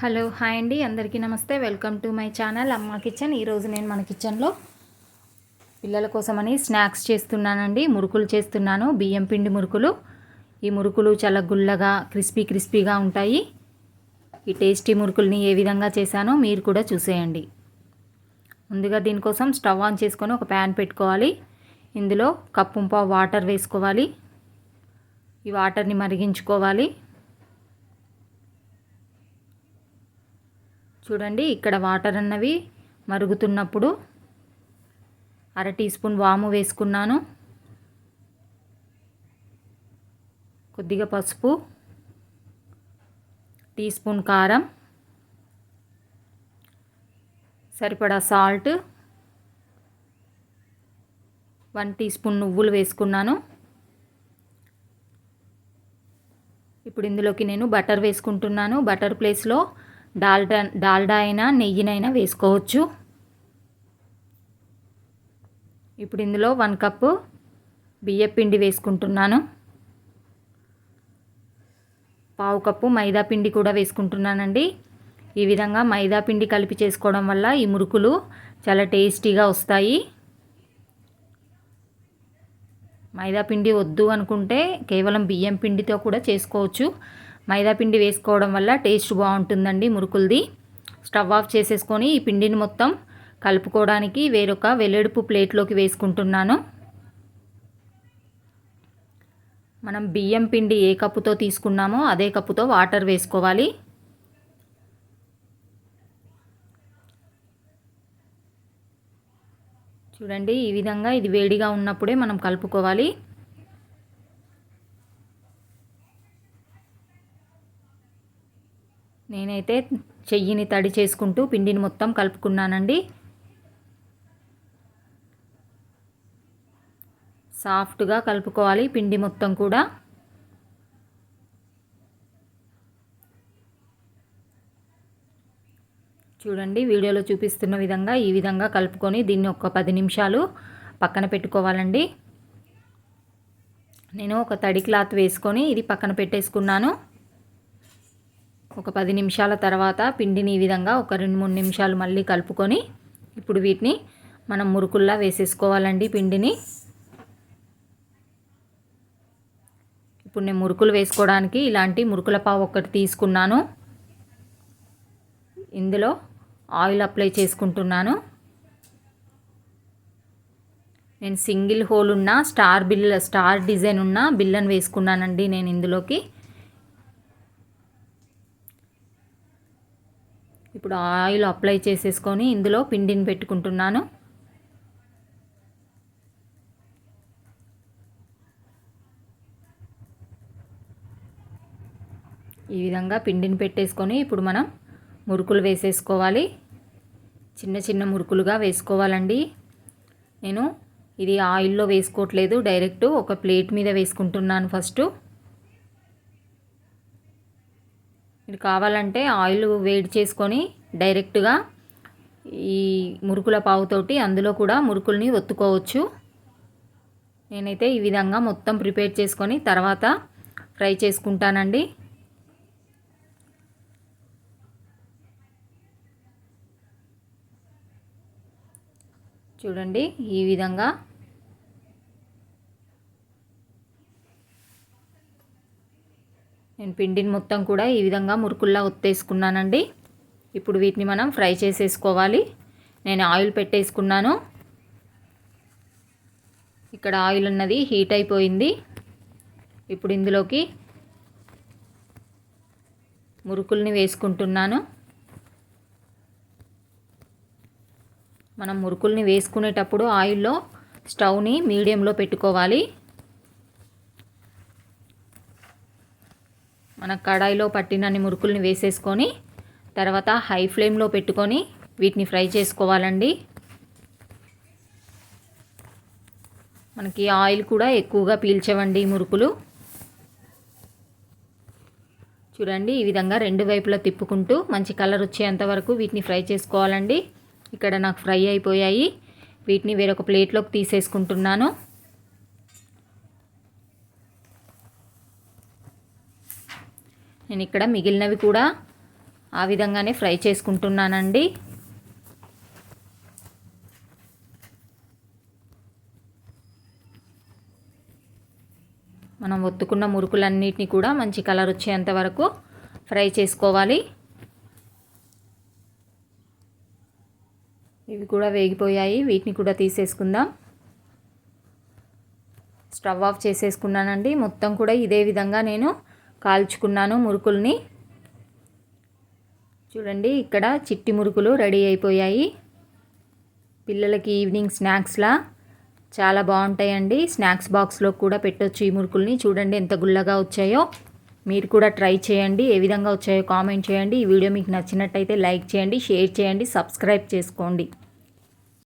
Hello hi అండి. అందరికీ నమస్తే. Welcome to my channel Amma Kitchen. ఈరోజు నేను మన కిచెన్లో పిల్లల కోసమని స్నాక్స్ చేస్తున్నానండి. మురుకులు చేస్తున్నాను. బియ్యం పిండి మురుకులు. ఈ మురుకులు చాలా గుల్లగా క్రిస్పీ క్రిస్పీగా ఉంటాయి. ఈ టేస్టీ మురుకుల్ని ఏ విధంగా చేశానో మీరు కూడా చూసేయండి. ముందుగా దీనికోసం స్టవ్ ఆన్ చేసుకొని ఒక ప్యాన్ పెట్టుకోవాలి. ఇందులో కప్పు పావు వాటర్ వేసుకోవాలి. ఈ వాటర్ని మరిగించుకోవాలి. చూడండి ఇక్కడ వాటర్ అన్నవి మరుగుతున్నప్పుడు అర టీ స్పూన్ వాము వేసుకున్నాను. కొద్దిగా పసుపు టీ స్పూన్ కారం సరిపడా సాల్ట్ వన్ టీ స్పూన్ నువ్వులు వేసుకున్నాను. ఇప్పుడు ఇందులోకి నేను బటర్ వేసుకుంటున్నాను. బటర్ ప్లేస్లో డాల్డా డాల్డా అయినా నెయ్యినైనా వేసుకోవచ్చు. ఇప్పుడు ఇందులో వన్ కప్పు బియ్యపిండి వేసుకుంటున్నాను. పావు కప్పు మైదా పిండి కూడా వేసుకుంటున్నానండి. ఈ విధంగా మైదా పిండి కలిపి చేసుకోవడం వల్ల ఈ మురుకులు చాలా టేస్టీగా వస్తాయి. మైదా పిండి వద్దు అనుకుంటే కేవలం బియ్యం పిండితో కూడా చేసుకోవచ్చు. మైదాపిండి వేసుకోవడం వల్ల టేస్ట్ బాగుంటుందండి మురుకులది. స్టవ్ ఆఫ్ చేసేసుకొని ఈ పిండిని మొత్తం కలుపుకోవడానికి వేరొక వెల్లడుపు ప్లేట్లోకి వేసుకుంటున్నాను. మనం బియ్యం పిండి ఏ కప్పుతో తీసుకున్నామో అదే కప్పుతో వాటర్ వేసుకోవాలి. చూడండి ఈ విధంగా ఇది వేడిగా ఉన్నప్పుడే మనం కలుపుకోవాలి. నేనైతే చెయ్యిని తడి చేసుకుంటూ పిండిని మొత్తం కలుపుకున్నానండి. సాఫ్ట్గా కలుపుకోవాలి పిండి మొత్తం కూడా. చూడండి వీడియోలో చూపిస్తున్న విధంగా ఈ విధంగా కలుపుకొని దీన్ని ఒక పది నిమిషాలు పక్కన పెట్టుకోవాలండి. నేను ఒక తడి క్లాత్ వేసుకొని ఇది పక్కన పెట్టేసుకున్నాను. ఒక పది నిమిషాల తర్వాత పిండిని ఈ విధంగా ఒక రెండు మూడు నిమిషాలు మళ్ళీ కలుపుకొని ఇప్పుడు వీటిని మనం మురుకుల్లా వేసేసుకోవాలండి పిండిని. ఇప్పుడు నేను మురుకులు వేసుకోవడానికి ఇలాంటి మురుకుల పావు ఒకటి తీసుకున్నాను. ఇందులో ఆయిల్ అప్లై చేసుకుంటున్నాను. నేను సింగిల్ హోల్ ఉన్న స్టార్ బిల్ స్టార్ డిజైన్ ఉన్న బిల్లను వేసుకున్నానండి నేను ఇందులోకి. ఇప్పుడు ఆయిల్ అప్లై చేసేసుకొని ఇందులో పిండిని పెట్టుకుంటున్నాను. ఈ విధంగా పిండిని పెట్టేసుకొని ఇప్పుడు మనం మురుకులు వేసేసుకోవాలి. చిన్న చిన్న మురుకులుగా వేసుకోవాలండి. నేను ఇది ఆయిల్లో వేసుకోవట్లేదు డైరెక్ట్ ఒక ప్లేట్ మీద వేసుకుంటున్నాను ఫస్ట్. మీరు కావాలంటే ఆయిల్ వేడి చేసుకొని డైరెక్ట్గా ఈ మురుకుల పావుతోటి అందులో కూడా మురుకుల్ని ఒత్తుకోవచ్చు. నేనైతే ఈ విధంగా మొత్తం ప్రిపేర్ చేసుకొని తర్వాత ఫ్రై చేసుకుంటానండి. చూడండి ఈ విధంగా నేను పిండిని మొత్తం కూడా ఈ విధంగా మురుకుల్లా ఒత్తేసుకున్నానండి. ఇప్పుడు వీటిని మనం ఫ్రై చేసేసుకోవాలి. నేను ఆయిల్ పెట్టేసుకున్నాను. ఇక్కడ ఆయిల్ ఉన్నది హీట్ అయిపోయింది. ఇప్పుడు ఇందులోకి మురుకుల్ని వేసుకుంటున్నాను. మనం మురుకుల్ని వేసుకునేటప్పుడు ఆయిల్లో స్టవ్ని మీడియంలో పెట్టుకోవాలి. మన కడాయిలో పట్టినన్ని మురుకుల్ని వేసేసుకొని తర్వాత హై ఫ్లేమ్లో పెట్టుకొని వీటిని ఫ్రై చేసుకోవాలండి. మనకి ఆయిల్ కూడా ఎక్కువగా పీల్చవండి మురుకులు. చూడండి ఈ విధంగా రెండు వైపులా తిప్పుకుంటూ మంచి కలర్ వచ్చేంత వరకు వీటిని ఫ్రై చేసుకోవాలండి. ఇక్కడ నాకు ఫ్రై అయిపోయాయి. వీటిని వేరొక ప్లేట్లోకి తీసేసుకుంటున్నాను. నేను ఇక్కడ మిగిలినవి కూడా ఆ విధంగానే ఫ్రై చేసుకుంటున్నానండి. మనం ఒత్తుకున్న మురుకులన్నిటిని కూడా మంచి కలర్ వచ్చేంత వరకు ఫ్రై చేసుకోవాలి. ఇవి కూడా వేగిపోయాయి. వీటిని కూడా తీసేసుకుందాం. స్టవ్ ఆఫ్ చేసేసుకున్నానండి. మొత్తం కూడా ఇదే విధంగా నేను కాల్చుకున్నాను మురుకుల్ని. చూడండి ఇక్కడ చిట్టి మురుకులు రెడీ అయిపోయాయి. పిల్లలకి ఈవినింగ్ స్నాక్స్లా. చాలా బాగుంటాయండి. స్నాక్స్ బాక్స్లో కూడా పెట్టొచ్చు ఈ మురుకుల్ని. చూడండి ఎంత గుల్లగా వచ్చాయో. మీరు కూడా ట్రై చేయండి. ఏ విధంగా వచ్చాయో కామెంట్ చేయండి. ఈ వీడియో మీకు నచ్చినట్టయితే లైక్ చేయండి షేర్ చేయండి సబ్స్క్రైబ్ చేసుకోండి.